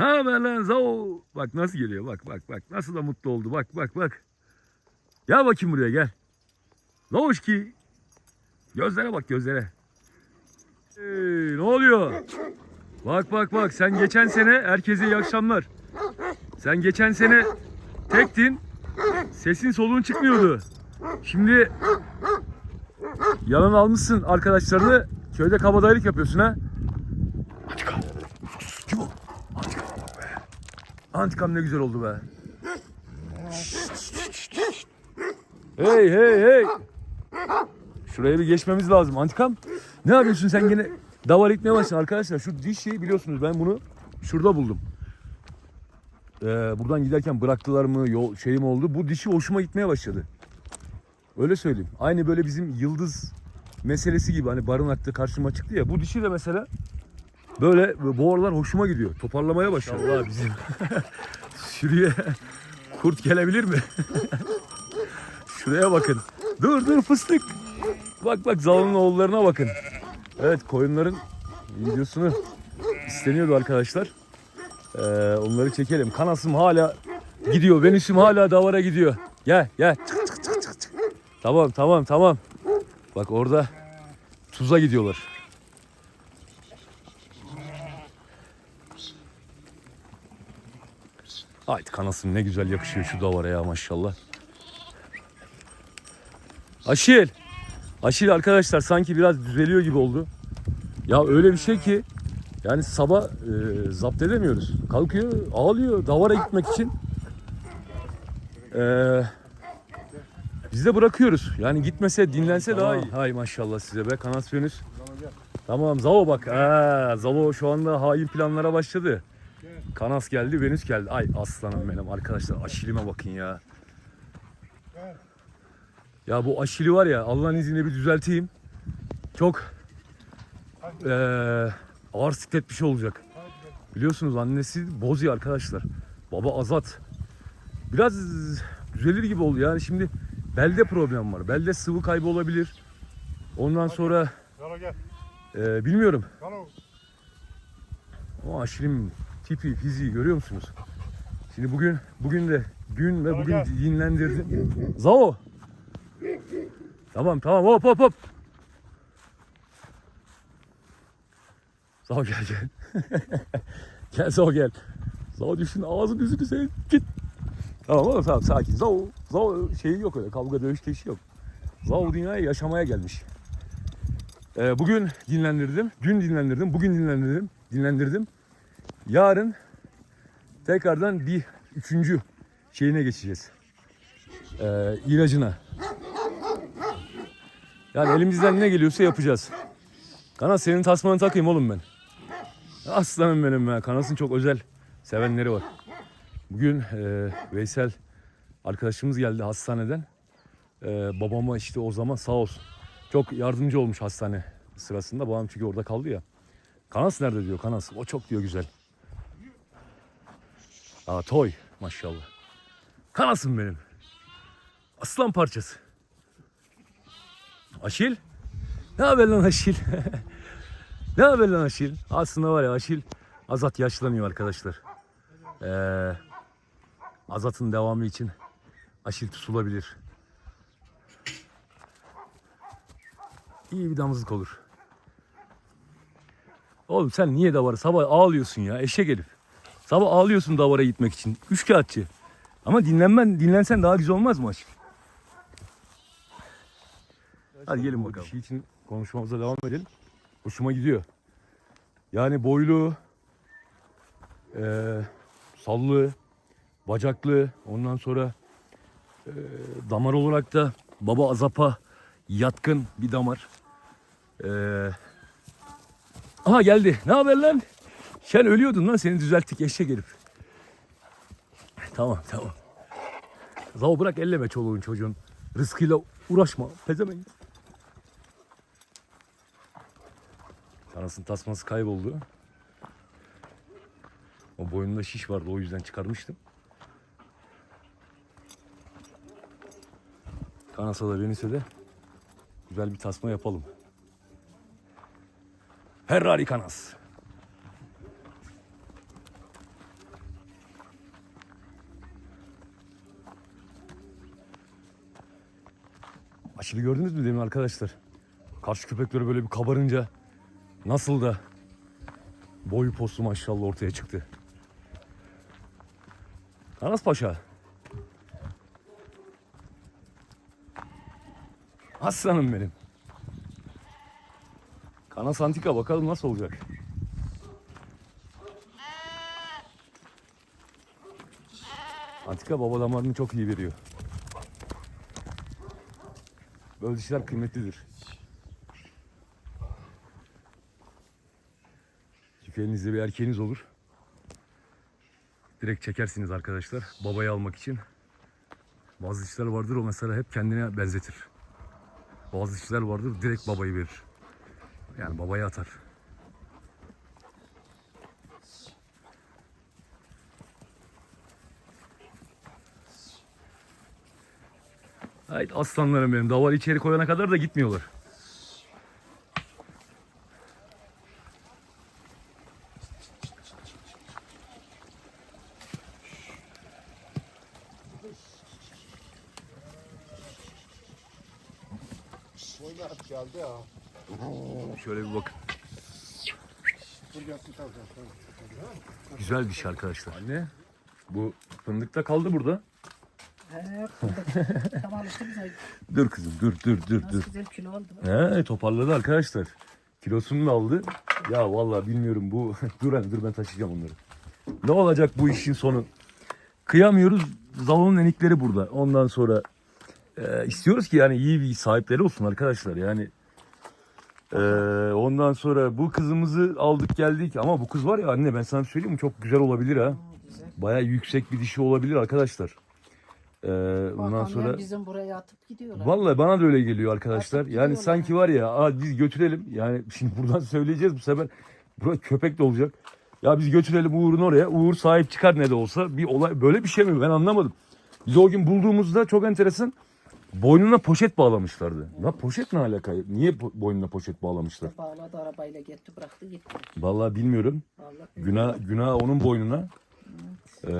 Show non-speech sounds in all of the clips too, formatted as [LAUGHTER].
Ne haber lan Zao? Bak nasıl geliyor bak bak bak. Nasıl da mutlu oldu bak bak bak. Gel bakayım buraya gel. Zaoşki. Gözlere bak gözlere. Hey, ne oluyor? Bak bak bak sen geçen sene herkese iyi akşamlar. Sen geçen sene tektin. Sesin soluğun çıkmıyordu. Şimdi yalan almışsın arkadaşlarını. Köyde kabadayılık yapıyorsun ha. Antikam. Kim o? Antikam bak be. Antikam ne güzel oldu be. Hey hey hey. Şuraya bir geçmemiz lazım. Antikam ne yapıyorsun sen gene davar itmeye başladın arkadaşlar. Şu dişi biliyorsunuz ben bunu şurada buldum. Ee, buradan giderken bıraktılar mı yol şeyim oldu. Bu dişi hoşuma gitmeye başladı. Öyle söyleyeyim. Aynı böyle bizim yıldız meselesi gibi hani barınakta karşıma çıktı ya. Bu dişi de mesela böyle bu aralar hoşuma gidiyor. Toparlamaya başladı. Allah bizim [LAUGHS] sürüye kurt gelebilir mi? [LAUGHS] Şuraya bakın. Dur dur fıstık. Bak bak Zal'ın oğullarına bakın. Evet koyunların videosunu isteniyordu arkadaşlar. Ee, onları çekelim. Kanasım hala gidiyor. Venüs'üm hala davara gidiyor. Gel gel. Çık çık çık. çık. Tamam tamam tamam. Bak orada tuza gidiyorlar. Haydi kanasım ne güzel yakışıyor şu davara ya maşallah. Aşil. Aşil arkadaşlar sanki biraz düzeliyor gibi oldu. Ya öyle bir şey ki yani sabah e, zapt edemiyoruz. Kalkıyor, ağlıyor davara gitmek için. E, biz de bırakıyoruz. Yani gitmese, dinlense daha iyi. Hay maşallah size be Venüs. Tamam Zavo bak. Aa, Zavo şu anda hain planlara başladı. Kanas geldi, Venüs geldi. Ay aslanım benim arkadaşlar. Aşilime bakın ya. Ya bu aşili var ya Allah'ın izniyle bir düzelteyim. Çok eee ağır siklet bir şey olacak. Biliyorsunuz annesi Bozi arkadaşlar. Baba Azat. Biraz düzelir gibi oldu yani şimdi belde problem var. Belde sıvı kaybı olabilir. Ondan sonra eee, bilmiyorum. O aşilim tipi, fiziği görüyor musunuz? Şimdi bugün bugün de gün ve bugün dinlendirdim. Zao. Tamam tamam hop hop hop. Zao gel gel. [LAUGHS] gel Zao gel. Zao düşün ağzını yüzünü seveyim. Git. Tamam oğlum tamam sakin. Zao, Zao şeyi yok öyle kavga dövüş teşi yok. Zao dünyaya yaşamaya gelmiş. Ee, bugün dinlendirdim. Dün dinlendirdim. Bugün dinlendirdim. Dinlendirdim. Yarın tekrardan bir üçüncü şeyine geçeceğiz. Ee, ilacına. Yani elimizden ne geliyorsa yapacağız. Kanas senin tasmanı takayım oğlum ben. Aslanım benim ya. Kanas'ın çok özel sevenleri var. Bugün e, Veysel arkadaşımız geldi hastaneden. E, babama işte o zaman sağ olsun. Çok yardımcı olmuş hastane sırasında. Babam çünkü orada kaldı ya. Kanas nerede diyor Kanas. O çok diyor güzel. Aa toy maşallah. Kanasım benim. Aslan parçası. Aşil. Ne haber lan Aşil? [LAUGHS] ne haber lan Aşil? Aslında var ya Aşil Azat yaşlanıyor arkadaşlar. Ee, Azat'ın devamı için Aşil tutulabilir. İyi bir damızlık olur. Oğlum sen niye davara sabah ağlıyorsun ya eşek herif. Sabah ağlıyorsun davara gitmek için. Üç kağıtçı. Ama dinlenmen, dinlensen daha güzel olmaz aşk? Hadi gelin bakalım. Şey için konuşmamıza devam edelim. Hoşuma gidiyor. Yani boylu, eee sallı, bacaklı, ondan sonra eee, damar olarak da baba azapa yatkın bir damar. Eee aha geldi. Ne haber lan? Sen ölüyordun lan seni düzelttik eşek herif. Tamam tamam. Zav bırak elleme çoluğun çocuğun. Rızkıyla uğraşma. Pezevenk. Anasının tasması kayboldu. O boynunda şiş vardı o yüzden çıkarmıştım. Kanasa da Venüs'e de güzel bir tasma yapalım. Ferrari Kanas. Yeşili gördünüz mü demin arkadaşlar? Karşı köpekleri böyle bir kabarınca nasıl da boyu postu maşallah ortaya çıktı. Anas Paşa. Aslanım benim. Kanas Antika bakalım nasıl olacak. Antika baba çok iyi veriyor. Böyle dişler kıymetlidir. Çünkü bir erkeğiniz olur. Direkt çekersiniz arkadaşlar babayı almak için. Bazı dişler vardır o mesela hep kendine benzetir. Bazı dişler vardır direkt babayı verir. Yani babaya atar. Haydi aslanlarım benim. Davar içeri koyana kadar da gitmiyorlar. Oynar geldi ya. Şöyle bir bakın. Güzel bir şey arkadaşlar. Anne bu fındık da kaldı burada. Dur kızım dur dur dur Nasıl dur. güzel kilo oldu. He toparladı arkadaşlar. Kilosunu da aldı. Ya vallahi bilmiyorum bu. [LAUGHS] dur anne dur ben taşıyacağım onları. Ne olacak bu işin sonu? Kıyamıyoruz. Zalonun enikleri burada. Ondan sonra e, istiyoruz ki yani iyi bir sahipleri olsun arkadaşlar. Yani e, ondan sonra bu kızımızı aldık geldik ama bu kız var ya anne ben sana söyleyeyim mi çok güzel olabilir ha. Bayağı yüksek bir dişi olabilir arkadaşlar. E, ondan sonra bizim buraya atıp gidiyorlar. Vallahi bana da öyle geliyor arkadaşlar. Yani sanki var ya aa biz götürelim. Yani [LAUGHS] şimdi buradan söyleyeceğiz bu sefer. Burası köpek de olacak. Ya biz götürelim Uğur'un oraya. Uğur sahip çıkar ne de olsa. Bir olay böyle bir şey mi? Ben anlamadım. Biz o gün bulduğumuzda çok enteresan. Boynuna poşet bağlamışlardı. Ya poşet ne alaka? Niye po- boynuna poşet bağlamışlar? Bağladı arabayla gitti bıraktı gitti. Vallahi bilmiyorum. Vallahi Günah günah onun boynuna. Ee,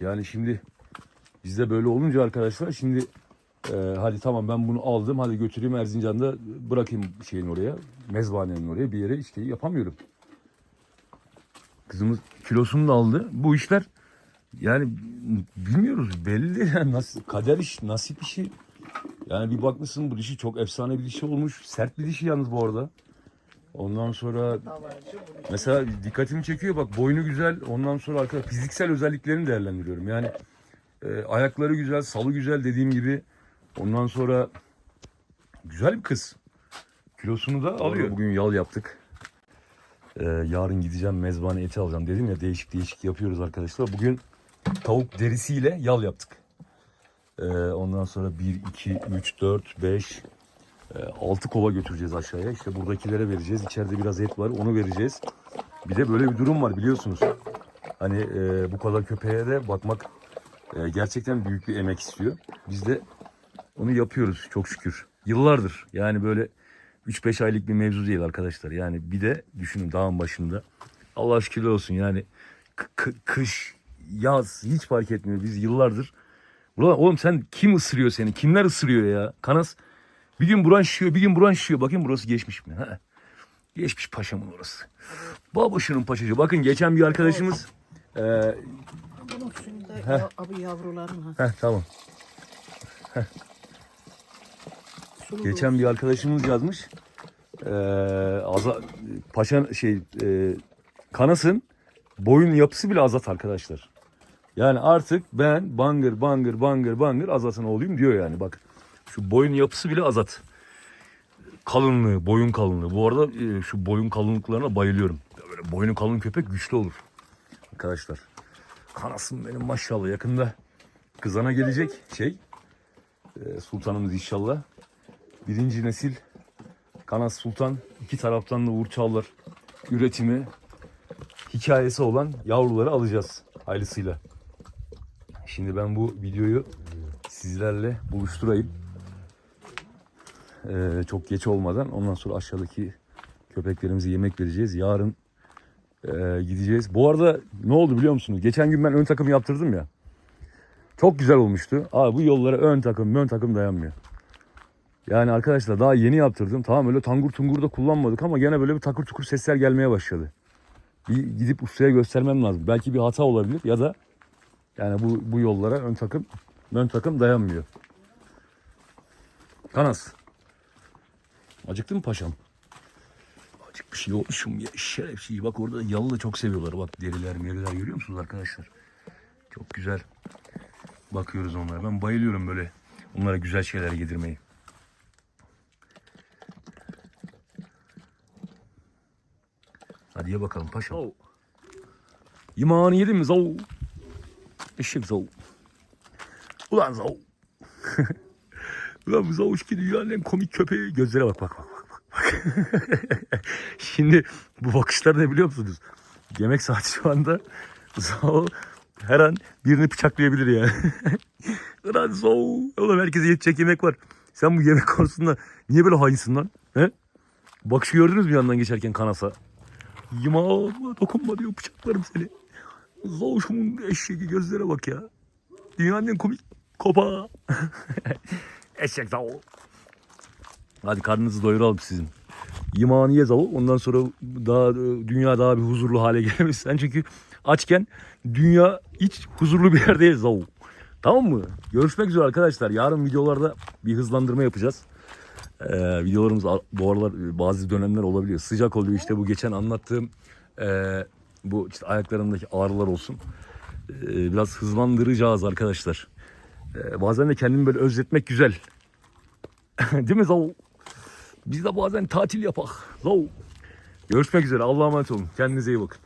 yani şimdi bizde böyle olunca arkadaşlar şimdi e, hadi tamam ben bunu aldım hadi götüreyim Erzincan'da bırakayım şeyin oraya mezbahanenin oraya bir yere işte yapamıyorum. Kızımız kilosunu da aldı. Bu işler yani bilmiyoruz belli yani nasıl kader iş nasip işi. Yani bir bakmışsın bu dişi çok efsane bir dişi olmuş. Sert bir dişi yalnız bu arada. Ondan sonra. Mesela dikkatimi çekiyor bak boynu güzel ondan sonra arka fiziksel özelliklerini değerlendiriyorum. Yani e, ayakları güzel, salı güzel dediğim gibi. Ondan sonra güzel bir kız. Kilosunu da alıyor. Bugün yal yaptık. E, yarın gideceğim mezbane eti alacağım dedim ya değişik değişik yapıyoruz arkadaşlar. Bugün tavuk derisiyle yal yaptık. E, ondan sonra 1, 2, 3, 4, 5, 6 kova götüreceğiz aşağıya. İşte buradakilere vereceğiz. İçeride biraz et var onu vereceğiz. Bir de böyle bir durum var biliyorsunuz. Hani e, bu kadar köpeğe de bakmak e, gerçekten büyük bir emek istiyor. Biz de onu yapıyoruz çok şükür. Yıllardır yani böyle 3-5 aylık bir mevzu değil arkadaşlar. Yani bir de düşünün dağın başında. Allah şükürler olsun yani kış, yaz hiç fark etmiyor. Biz yıllardır. Ulan oğlum sen kim ısırıyor seni? Kimler ısırıyor ya? Kanas bir gün buran şişiyor, bir gün buran şişiyor. Bakayım burası geçmiş mi? Ha? Geçmiş paşamın orası. Babuşunun paşacı. Bakın geçen bir arkadaşımız... Ee, Suyunda ya, abi yavruların ha. heh, tamam. Sulu Geçen bir arkadaşımız yazmış. Ee, aza, paşa şey e, kanasın boyun yapısı bile azat arkadaşlar. Yani artık ben bangır bangır bangır bangır azatın oğluyum diyor yani bak. Şu boyun yapısı bile azat. Kalınlığı, boyun kalınlığı. Bu arada e, şu boyun kalınlıklarına bayılıyorum. Böyle boynu kalın köpek güçlü olur. Arkadaşlar. Kanasım benim maşallah yakında kızana gelecek şey. e, sultanımız inşallah. Birinci nesil Kanas Sultan iki taraftan da Uğur Çağlar üretimi hikayesi olan yavruları alacağız hayırlısıyla. Şimdi ben bu videoyu sizlerle buluşturayım. Ee, çok geç olmadan ondan sonra aşağıdaki köpeklerimize yemek vereceğiz. Yarın e, gideceğiz. Bu arada ne oldu biliyor musunuz? Geçen gün ben ön takım yaptırdım ya. Çok güzel olmuştu. Abi bu yollara ön takım ön takım dayanmıyor. Yani arkadaşlar daha yeni yaptırdım. Tamam öyle tangur tungur da kullanmadık ama gene böyle bir takır tukur sesler gelmeye başladı. Bir gidip ustaya göstermem lazım. Belki bir hata olabilir ya da yani bu bu yollara ön takım ön takım dayanmıyor. Kanas. Acıktın mı paşam? Acık bir şey olmuşum ya şerefsiz. Bak orada yalı da çok seviyorlar. Bak deriler meriler görüyor musunuz arkadaşlar? Çok güzel. Bakıyoruz onlara. Ben bayılıyorum böyle onlara güzel şeyler yedirmeyi. Hadi ye bakalım paşam. Yımağını yedin mi zav? Eşek zav. Ulan zav. [LAUGHS] Ulan bu zavuş ki dünyanın en komik köpeği. Gözlere bak bak. bak. [LAUGHS] Şimdi bu bakışlar ne biliyor musunuz? Yemek saati şu anda. Zav her an birini bıçaklayabilir yani. [LAUGHS] Ulan zav. Oğlum herkese yetecek yemek var. Sen bu yemek konusunda niye böyle hainsin lan? He? Bakışı gördünüz mü yandan geçerken kanasa? Yımağıma dokunma diyor bıçaklarım seni. Zavuşumun eşeği gözlere bak ya. Dünyanın en komik kopa. [LAUGHS] Eşek zavu. Hadi karnınızı doyuralım sizin. Yımağını ye zavu. Ondan sonra daha dünya daha bir huzurlu hale [LAUGHS] gelmiş. Sen çünkü açken dünya hiç huzurlu bir yer değil zavu. Tamam mı? Görüşmek üzere arkadaşlar. Yarın videolarda bir hızlandırma yapacağız. Ee, videolarımız bu aralar e, bazı dönemler olabiliyor. Sıcak oluyor işte bu geçen anlattığım e, bu işte ayaklarındaki ağrılar olsun. E, biraz hızlandıracağız arkadaşlar. E, bazen de kendimi böyle özletmek güzel. [LAUGHS] Değil mi Zav? Biz de bazen tatil yapak. Zav. Görüşmek üzere. Allah'a emanet olun. Kendinize iyi bakın.